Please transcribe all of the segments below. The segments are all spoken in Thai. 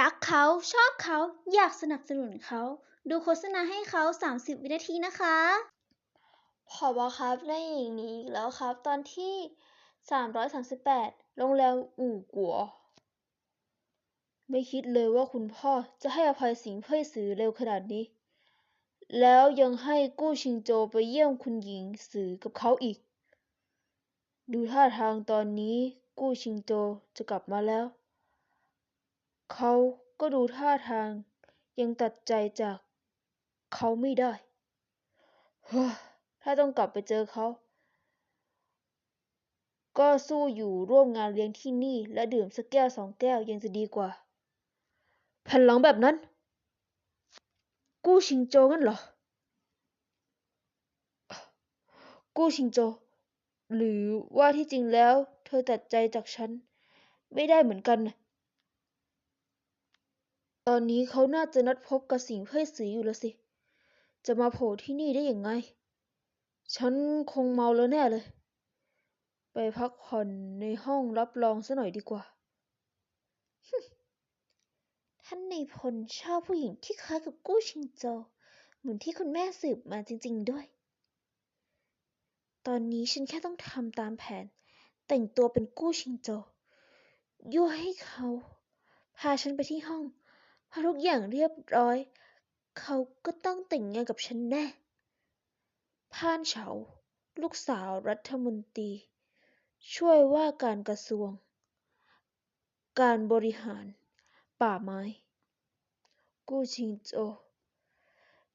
รักเขาชอบเขาอยากสนับสนุนเขา ดูโฆษณาให้เขา 30 วินาทีนะคะผอบอครับได้อย่างนี้อีกแล้วครับ ตอนที่ 338 โรงแรมอู่กัว ไม่คิดเลยว่าคุณพ่อจะให้อภัยสิงเพ่ยสือเร็วขนาดนี้ แล้วยังให้กู้ชิงโจไปเยี่ยมคุณหญิงสือกับเขาอีก ดูท่าทางตอนนี้กู้ชิงโจจะกลับมาแล้ว เขาก็ดูท่าทางยังตัดใจจากเขาไม่ได้ ถ้าต้องกลับไปเจอเขา ก็สู้อยู่ร่วมงานเลี้ยงที่นี่ และดื่มสักแก้วสองแก้วยังจะดีกว่า แผ่นหลังแบบนั้น กู้ชิงโจงั้นเหรอ กู้ชิงโจ หรือว่าที่จริงแล้ว เธอตัดใจจากฉัน ไม่ได้เหมือนกันนะ ตอนนี้เขาน่าจะนัดพบกับสิงเพ่ยสีอยู่แล้วสิ จะมาโผล่ที่นี่ได้ยังไง ฉันคงเมาแล้วแน่เลย ไปพักผ่อนในห้องรับรองซะหน่อยดีกว่า ท่านในพลชอบผู้หญิงที่คล้ายกับกู้ชิงโจ เหมือนที่คุณแม่สืบมาจริง ๆด้วย ตอนนี้ฉันแค่ต้องทำตามแผน แต่งตัวเป็นกู้ชิงโจ ยั่วให้เขา พาฉันไปที่ห้อง อทุกอย่างเรียบร้อย เขาก็ต้องแต่งงานกับฉันแน่พานเฉา ลูกสาวรัฐมนตรี ช่วยว่าการกระทรวง การบริหาร ป่าไม้ กู้ชิงโจ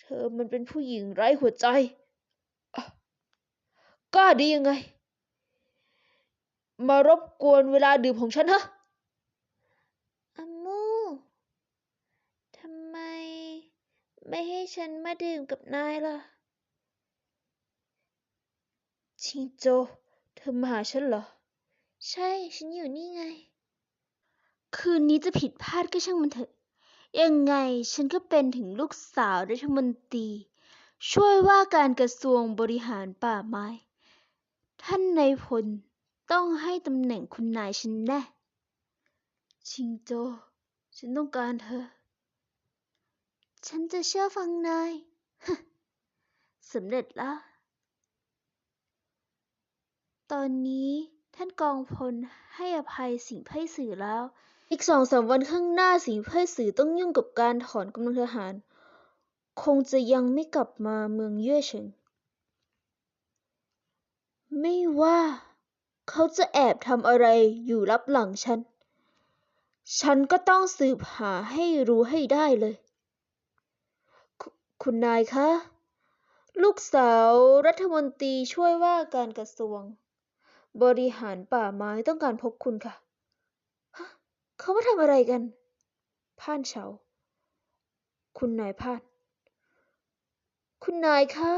เธอมันเป็นผู้หญิงไร้หัวใจกล้าดียังไง มารบกวนเวลาดื่มของฉันฮะ อามู ทำไม ไม่ให้ฉันมาดื่มกับนายล่ะ ชิงโจ เธอมาหาฉันเหรอ ใช่ ฉันอยู่นี่ไง คืนนี้จะผิดพลาดก็ช่างมันเถอะ ยังไงฉันก็เป็นถึงลูกสาวรัฐมนตรี ช่วยว่าการกระทรวงบริหารป่าไม้ ท่านนายพลต้องให้ตำแหน่งคุณนายฉันแน่ ชิงโจ ฉันต้องการเธอ ฉันจะเชื่อฟังนายสำเร็จแล้วตอนนี้ท่านกองพลให้อภัยสิงไพ่สื่อแล้ว อีกสองสามวันข้างหน้าสิงไพ่สื่อต้องยุ่งกับการถอนกำลังทหาร คงจะยังไม่กลับมาเมืองเย่เฉิง ไม่ว่า เขาจะแอบทำอะไรอยู่ลับหลังฉัน ฉันก็ต้องสืบหาให้รู้ให้ได้เลย คุณนายคะ ลูกสาวรัฐมนตรีช่วยว่าการกระทรวง บริหารป่าไม้ต้องการพบคุณค่ะฮะเขามาทำอะไรกัน พ่านเฉา คุณนายพ่าน คุณนายคะ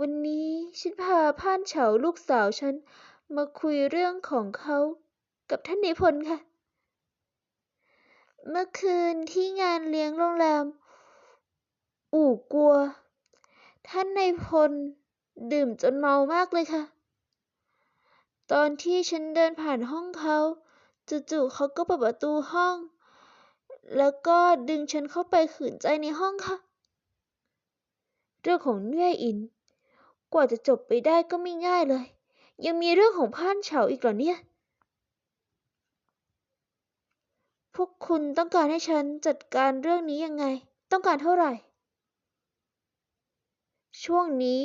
วันนี้ฉันพาพ่านเฉาลูกสาวฉันมาคุยเรื่องของเขากับท่านนายพลค่ะ เมื่อคืนที่งานเลี้ยงโรงแรม อู่กลัว ท่านนายพลดื่มจนเมามากเลยค่ะ ตอนที่ฉันเดินผ่านห้องเขาจู่ๆเขาก็เปิดประตูห้อง แล้วก็ดึงฉันเข้าไปขืนใจในห้องค่ะ เรื่องของเน่ยอิน กว่าจะจบไปได้ก็ไม่ง่ายเลย ยังมีเรื่องของพ่านเฉาอีกเหรอเนี่ย พวกคุณต้องการให้ฉันจัดการเรื่องนี้ยังไง ต้องการเท่าไหร่ ช่วงนี้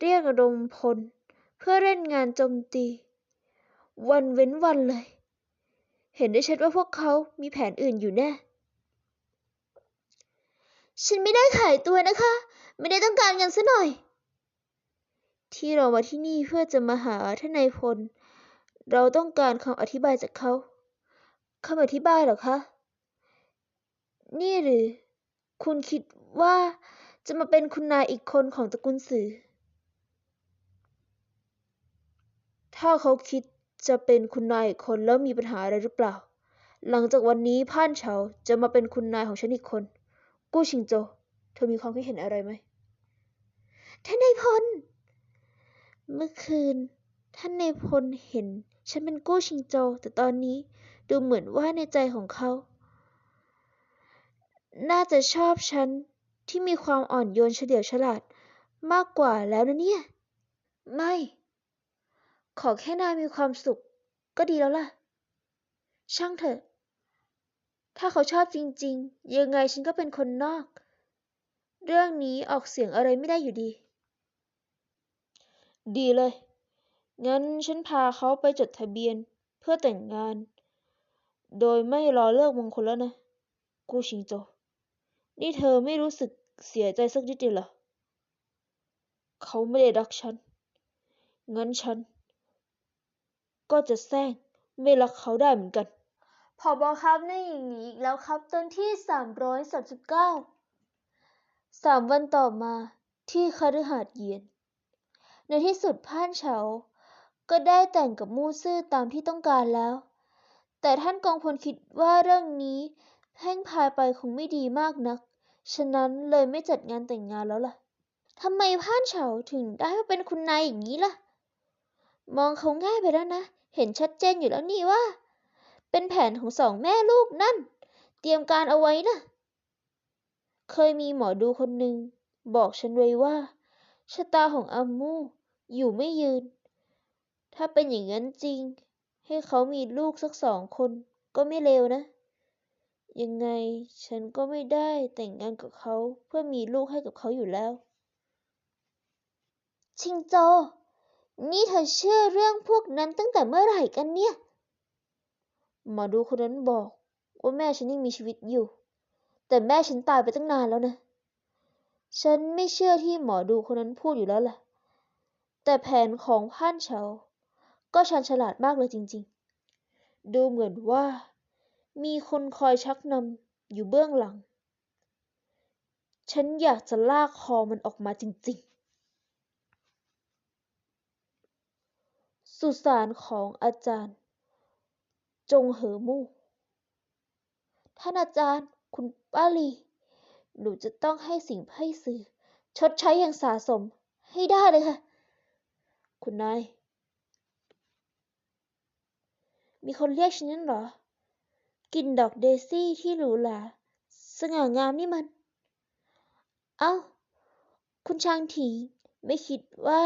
เรียกระดมพล เพื่อเล่นงานโจมตี วันเว้นวันเลย เห็นได้ชัดว่าพวกเขามีแผนอื่นอยู่แน่ ฉันไม่ได้ขายตัวนะคะ ไม่ได้ต้องการเงินซะหน่อย ที่เรามาที่นี่เพื่อจะมาหาท่านนายพล เราต้องการคำอธิบายจากเขาคำอธิบายเหรอคะ นี่หรือ คุณคิดว่า จะมาเป็นคุณนายอีกคนของตระกูลสื่อ ถ้าเขาคิดจะเป็นคุณนายอีกคนแล้วมีปัญหาอะไรหรือเปล่า หลังจากวันนี้พ่านเฉาจะมาเป็นคุณนายของฉันอีกคน กู้ชิงโจ เธอมีความคิดเห็นอะไรไหม ท่านนายพล เมื่อคืน ท่านนายพลเห็น ฉันเป็นกู้ชิงโจ แต่ตอนนี้ดูเหมือนว่าในใจของเขา น่าจะชอบฉัน ที่มีความอ่อนโยนเฉลียวฉลาดมากกว่าแล้วนะเนี่ย ไม่ ขอแค่นายมีความสุขก็ดีแล้วล่ะ ช่างเถอะ ถ้าเขาชอบจริง ๆ ยังไงฉันก็เป็นคนนอก เรื่องนี้ออกเสียงอะไรไม่ได้อยู่ดี ดีเลย งั้นฉันพาเขาไปจดทะเบียนเพื่อแต่งงาน โดยไม่รอเลิกมงคลแล้วนะ กูชิงโจ นี่เธอไม่รู้สึกเสียใจสักนิดเดียวเหรอ เขาไม่ได้รักฉัน งั้นฉัน ก็จะแซงไม่รักเขาได้เหมือนกันผอบอครับในอย่างนี้อีกแล้วครับตอนที่สามร้อยสามสิบเก้าสามวันต่อมาที่คฤหาสน์เยียน ในที่สุดพ่านเฉา ก็ได้แต่งกับมู่ซื่อตามที่ต้องการแล้ว แต่ท่านกองพลคิดว่าเรื่องนี้ แพร่งพายไปคงไม่ดีมากนัก ฉะนั้นเลยไม่จัดงานแต่งงานแล้วล่ะทำไมพ่านเฉาถึงได้มาเป็นคุณนายอย่างนี้ล่ะ มองเขาง่ายไปแล้วนะ เห็นชัดเจนอยู่แล้วนี่ว่า เป็นแผนของสองแม่ลูกนั่น เตรียมการเอาไว้นะเคยมีหมอดูคนหนึ่งบอกฉันไว้ว่าชะตาของอามูอยู่ไม่ยืน ถ้าเป็นอย่างนั้นจริง ให้เขามีลูกสักสองคนก็ไม่เลวนะ ยังไงฉันก็ไม่ได้แต่งงานกับเขาเพื่อมีลูกให้กับเขาอยู่แล้ว ชิงโจ นี่เธอเชื่อเรื่องพวกนั้นตั้งแต่เมื่อไหร่กันเนี่ย หมอดูคนนั้นบอกว่าแม่ฉันยังมีชีวิตอยู่ แต่แม่ฉันตายไปตั้งนานแล้วนะ ฉันไม่เชื่อที่หมอดูคนนั้นพูดอยู่แล้วแหละแต่แผนของพ่านเฉาก็ชันฉลาดมากเลยจริง ๆ ดูเหมือนว่า มีคนคอยชักนำอยู่เบื้องหลัง ฉันอยากจะลากคอมันออกมาจริงๆ สุสานของอาจารย์ จงเหอมู่ ท่านอาจารย์คุณป้าลี หนูจะต้องให้สิ่งไพ่สื่อชดใช้อย่างสะสมให้ได้เลยค่ะ คุณนาย มีคนเรียกฉันนั่นเหรอ กลิ่นดอกเดซี่ที่หรูหราสง่างามนี่มัน เอ้า คุณชางถิงไม่คิดว่า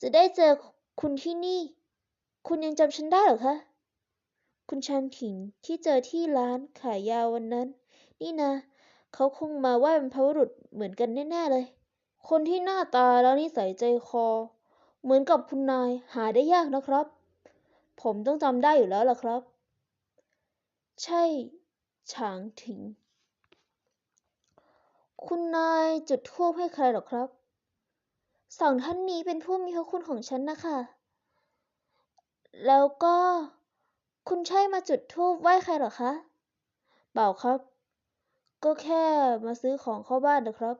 จะได้เจอคุณที่นี่ คุณยังจำฉันได้เหรอคะ คุณชางถิงที่เจอที่ร้านขายยาวันนั้น นี่นะ เขาคงมาไหว้บรรพบุรุษเหมือนกันแน่ๆเลย คนที่หน้าตาแล้วนิสัยใจคอ เหมือนกับคุณนายหาได้ยากนะครับ ผมต้องจำได้อยู่แล้วล่ะครับ ใช่ฉางถิง คุณนายจุดธูปให้ใครหรอครับ สองท่านนี้เป็นผู้มีพระคุณของฉันนะคะ แล้วก็คุณใช่มาจุดธูปไหว้ใครหรอคะ เปล่าครับ ก็แค่มาซื้อของเข้าบ้านนะครับ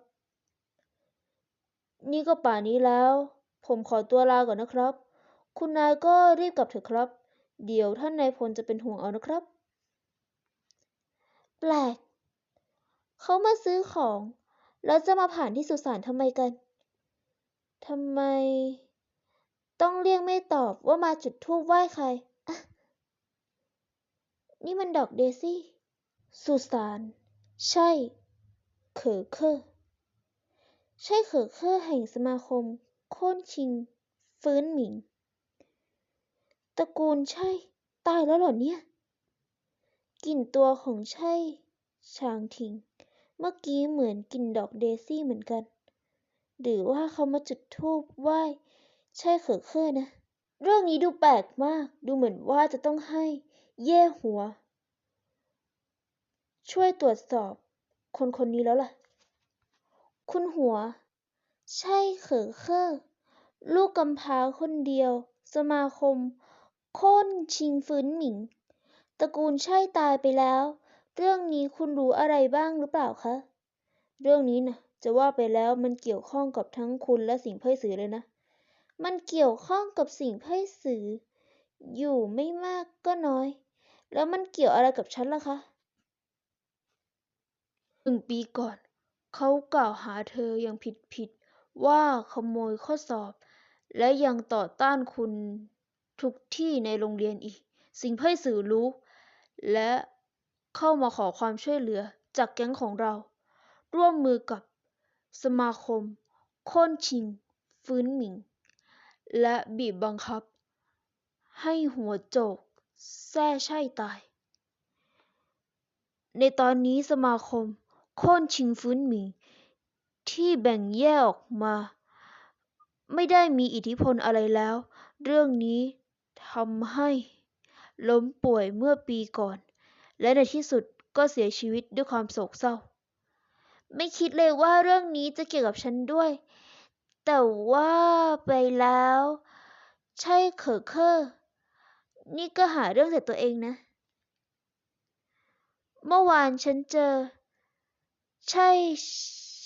นี่ก็ป่านี้แล้ว ผมขอตัวลาก่อนนะครับ คุณนายก็รีบกลับเถอะครับ เดี๋ยวท่านนายพลจะเป็นห่วงเอานะครับ แปลก เขามาซื้อของ แล้วจะมาผ่านที่สุสานทำไมกัน ทำไม ต้องเรียกไม่ตอบว่ามาจุดธูปไหว้ใคร นี่มันดอกเดซี่ สุสาน ใช่ เขอเคอร์ใช่เขอเคอร์แห่งสมาคม โค่นคิง ฟื้นหมิง ตระกูลใช่ ตายแล้วเหรอเนี่ย กลิ่นตัวของใช่ชางทิง เมื่อกี้เหมือนกลิ่นดอกเดซี่เหมือนกัน หรือว่าเขามาจุดธูปไหว้ใช่เขอเคอร์นะ เรื่องนี้ดูแปลกมาก ดูเหมือนว่าจะต้องให้เย่หัว ช่วยตรวจสอบ คนคนนี้แล้วล่ะ คุณหัว ใช่เขอเคอร์ลูกกำพร้าคนเดียว สมาคมค่นชิงฟื้นหมิง ตระกูลใช่ตายไปแล้ว เรื่องนี้คุณรู้อะไรบ้างหรือเปล่าคะ เรื่องนี้นะจะว่าไปแล้วมันเกี่ยวข้องกับทั้งคุณและสิ่งไพ่สือเลยนะ มันเกี่ยวข้องกับสิ่งไพ่สือ อยู่ไม่มากก็น้อย แล้วมันเกี่ยวอะไรกับฉันล่ะคะหนึ่งปีก่อน เขากล่าวหาเธออย่างผิดๆว่าขโมยข้อสอบ และยังต่อต้านคุณทุกที่ในโรงเรียนอีก สิ่งไพ่สือรู้ และเข้ามาขอความช่วยเหลือจากแก๊งของเรา ร่วมมือกับสมาคม โค่นชิง ฟื้นหมิง และบีบบังคับ ให้หัวโจกแซ่ไช่ตาย ในตอนนี้สมาคม โค่นชิงฟื้นหมิง ที่แบ่งแยกออกมา ไม่ได้มีอิทธิพลอะไรแล้ว เรื่องนี้ทำให้ ล้มป่วยเมื่อปีก่อน และในที่สุดก็เสียชีวิตด้วยความโศกเศร้า ไม่คิดเลยว่าเรื่องนี้จะเกี่ยวกับฉันด้วย แต่ว่าไปแล้ว ใช่เคอเคอร์นี่ก็หาเรื่องใส่ตัวเองนะ เมื่อวานฉันเจอ ใช่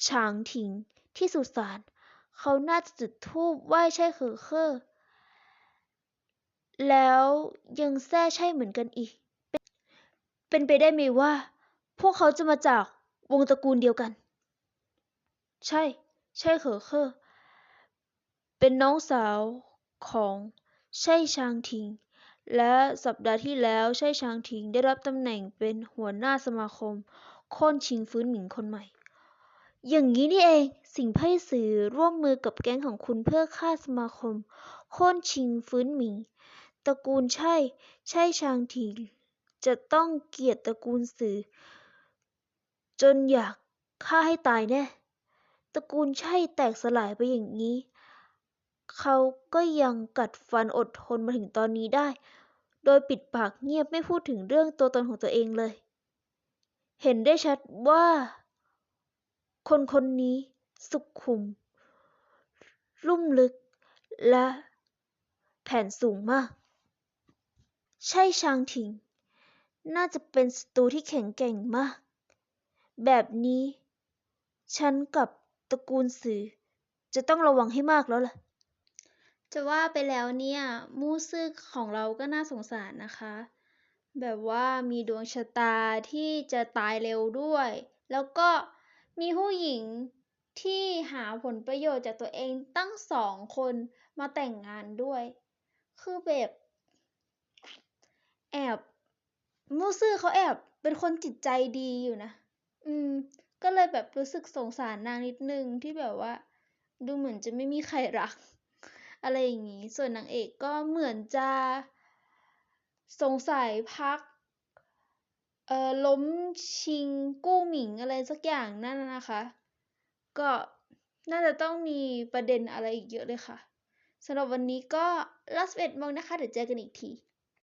ฉางถิงที่สุสาน เขาน่าจะจุดธูปไหว้ใช่เคอเคอร์ แล้วยังแซ่ใช่เหมือนกันอีก เป็นไปได้ไหมว่า พวกเขาจะมาจากวงตระกูลเดียวกัน ใช่ ใช่เคอเคอเป็นน้องสาวของใช่ชางทิง และสัปดาห์ที่แล้วใช่ชางทิงได้รับตำแหน่งเป็นหัวหน้าสมาคมค่นชิงฟื้นหมิงคนใหม่ อย่างนี้นี่เอง สิงไพ่สื่อร่วมมือกับแก๊งของคุณเพื่อฆ่าสมาคมค่นชิงฟื้นหมิง ตระกูลใช่ ใช่ชางทิง จะต้องเกลียดตระกูลสื่อ จนอยากฆ่าให้ตายแน่ ตระกูลใช่แตกสลายไปอย่างนี้ เขาก็ยังกัดฟันอดทนมาถึงตอนนี้ได้ โดยปิดปากเงียบไม่พูดถึงเรื่องตัวตนของตัวเองเลย เห็นได้ชัดว่า คนคนนี้สุขุม ลุ่มลึกและแผนสูงมาก ใช่ชางถิง น่าจะเป็นศัตรูที่แข็งแกร่งมาก แบบนี้ ฉันกับตระกูลสือ จะต้องระวังให้มากแล้วล่ะ จะว่าไปแล้วเนี่ย มู่ซื่อของเราก็น่าสงสารนะคะ แบบว่ามีดวงชะตาที่จะตายเร็วด้วย แล้วก็มีผู้หญิงที่หาผลประโยชน์จากตัวเองตั้งสองคนมาแต่งงานด้วย คือแบบ แอบมูซื่อเขาแอบเป็นคนจิตใจดีอยู่นะ อืม ก็เลยแบบรู้สึกสงสารนางนิดนึงที่แบบว่า ดูเหมือนจะไม่มีใครรัก อะไรอย่างนี้ ส่วนนางเอกก็เหมือนจะสงสัยพัก เอ่อล้มชิงกู้หมิงอะไรสักอย่างนั่นนะคะ ก็น่าจะต้องมีประเด็นอะไรอีกเยอะเลยค่ะสำหรับวันนี้ก็ลาสเอ็ดโมงนะคะ เดี๋ยวเจอกันอีกที